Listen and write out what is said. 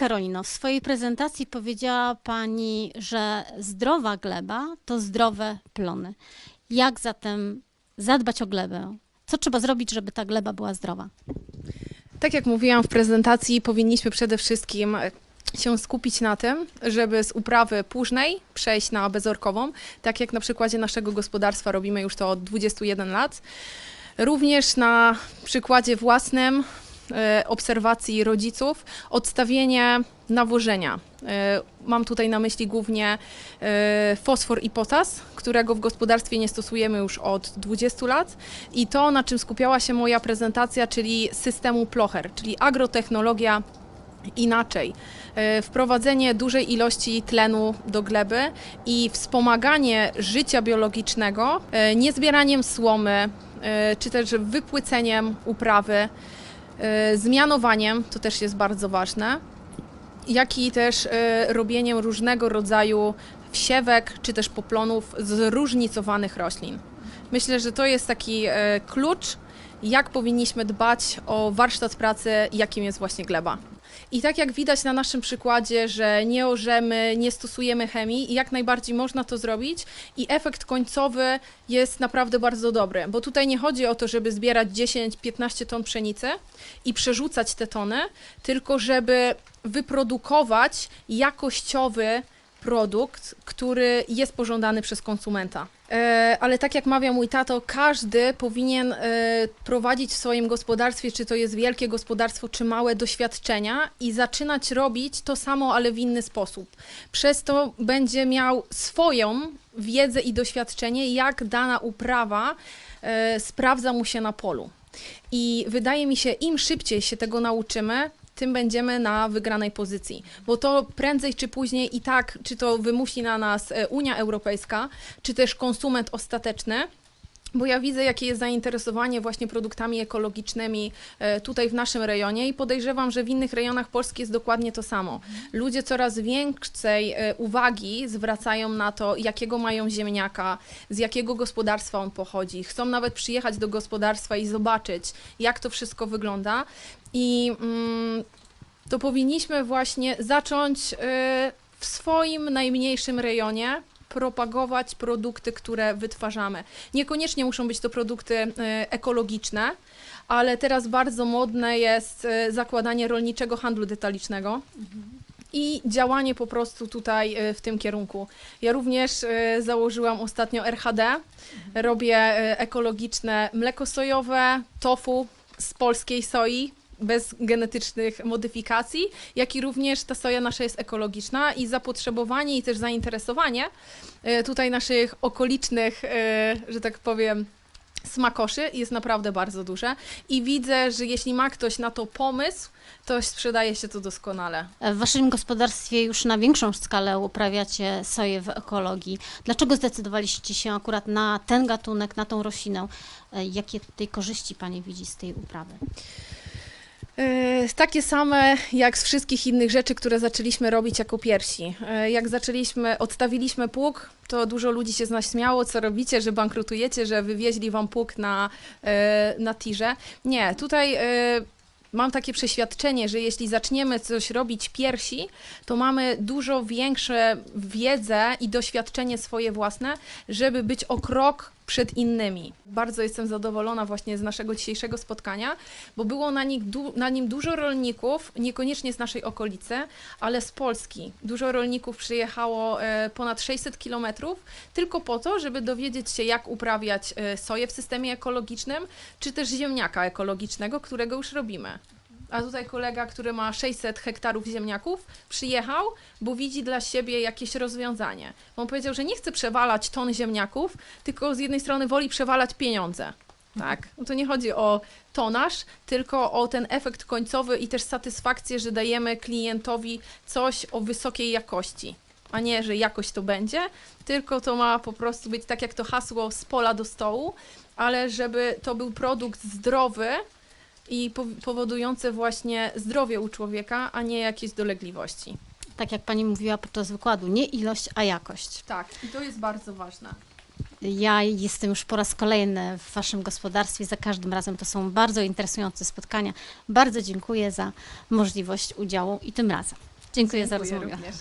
Karolino, w swojej prezentacji powiedziała Pani, że zdrowa gleba to zdrowe plony. Jak zatem zadbać o glebę? Co trzeba zrobić, żeby ta gleba była zdrowa? Tak jak mówiłam w prezentacji, powinniśmy przede wszystkim e, się skupić na tym, żeby z uprawy płużnej przejść na bezorkową, tak jak na przykładzie naszego gospodarstwa robimy już to od 21 lat. Również na przykładzie własnym obserwacji rodziców, odstawienie nawożenia. E, Mam tutaj na myśli głównie e, fosfor i potas, którego w gospodarstwie nie stosujemy już od 20 lat. I to, na czym skupiała się moja prezentacja, czyli systemu Plocher, czyli agrotechnologia inaczej. E, Wprowadzenie dużej ilości tlenu do gleby i wspomaganie życia biologicznego e, nie zbieraniem słomy, e, czy też wypłyceniem uprawy, e, zmianowaniem, to też jest bardzo ważne, jak i też e, robieniem różnego rodzaju wsiewek, czy też poplonów zróżnicowanych roślin. Myślę, że to jest taki e, klucz, jak powinniśmy dbać o warsztat pracy, jakim jest właśnie gleba. I tak jak widać na naszym przykładzie, że nie orzemy, nie stosujemy chemii, i jak najbardziej można to zrobić i efekt końcowy jest naprawdę bardzo dobry, bo tutaj nie chodzi o to, żeby zbierać 10-15 ton pszenicy i przerzucać te tony, tylko żeby wyprodukować jakościowy produkt, który jest pożądany przez konsumenta. E, ale tak jak mawia mój tato, każdy powinien e, prowadzić w swoim gospodarstwie, czy to jest wielkie gospodarstwo, czy małe, doświadczenia i zaczynać robić to samo, ale w inny sposób. Przez to będzie miał swoją wiedzę i doświadczenie, jak dana uprawa e, sprawdza mu się na polu. I wydaje mi się, im szybciej się tego nauczymy, tym będziemy na wygranej pozycji. Bo to prędzej czy później i tak, czy to wymusi na nas e, Unia Europejska, czy też konsument ostateczny. Bo ja widzę, jakie jest zainteresowanie właśnie produktami ekologicznymi e, tutaj w naszym rejonie i podejrzewam, że w innych rejonach Polski jest dokładnie to samo. Ludzie coraz większej e, uwagi zwracają na to, jakiego mają ziemniaka, z jakiego gospodarstwa on pochodzi. Chcą nawet przyjechać do gospodarstwa i zobaczyć, jak to wszystko wygląda. I mm, to powinniśmy właśnie zacząć y, w swoim najmniejszym rejonie propagować produkty, które wytwarzamy. Niekoniecznie muszą być to produkty y, ekologiczne, ale teraz bardzo modne jest y, zakładanie rolniczego handlu detalicznego. I działanie po prostu tutaj y, w tym kierunku. Ja również założyłam ostatnio RHD. Robię y, ekologiczne mleko sojowe, tofu z polskiej soi, bez genetycznych modyfikacji, jak i również ta soja nasza jest ekologiczna i zapotrzebowanie i też zainteresowanie e, tutaj naszych okolicznych, e, że tak powiem, smakoszy jest naprawdę bardzo duże i widzę, że jeśli ma ktoś na to pomysł, to sprzedaje się to doskonale. W Waszym gospodarstwie już na większą skalę uprawiacie soję w ekologii. Dlaczego zdecydowaliście się akurat na ten gatunek, na tą roślinę? E, Jakie tutaj korzyści Pani widzi z tej uprawy? E, Takie same jak z wszystkich innych rzeczy, które zaczęliśmy robić jako pierwsi. E, Jak zaczęliśmy, odstawiliśmy pług, to dużo ludzi się z nas śmiało, co robicie, że bankrutujecie, że wywieźli wam pług na, e, na tirze. Nie, tutaj mam takie przeświadczenie, że jeśli zaczniemy coś robić piersi, to mamy dużo większe wiedzę i doświadczenie swoje własne, żeby być o krok przed innymi. Bardzo jestem zadowolona właśnie z naszego dzisiejszego spotkania, bo było na, na nim dużo rolników, niekoniecznie z naszej okolicy, ale z Polski. Dużo rolników przyjechało e, ponad 600 kilometrów tylko po to, żeby dowiedzieć się, jak uprawiać e, soję w systemie ekologicznym, czy też ziemniaka ekologicznego, którego już robimy. A tutaj kolega, który ma 600 hektarów ziemniaków, przyjechał, bo widzi dla siebie jakieś rozwiązanie. On powiedział, że nie chce przewalać ton ziemniaków, tylko z jednej strony woli przewalać pieniądze. Tak, no to nie chodzi o tonaż, tylko o ten efekt końcowy i też satysfakcję, że dajemy klientowi coś o wysokiej jakości. A nie, że jakość to będzie, tylko to ma po prostu być tak jak to hasło z pola do stołu, ale żeby to był produkt zdrowy, i po- powodujące właśnie zdrowie u człowieka, a nie jakieś dolegliwości. Tak jak Pani mówiła podczas wykładu, nie ilość, a jakość. Tak, i to jest bardzo ważne. Ja jestem już po raz kolejny w Waszym gospodarstwie. Za każdym razem to są bardzo interesujące spotkania. Bardzo dziękuję za możliwość udziału i tym razem. Dziękuję za Dziękuję rozmowę. również.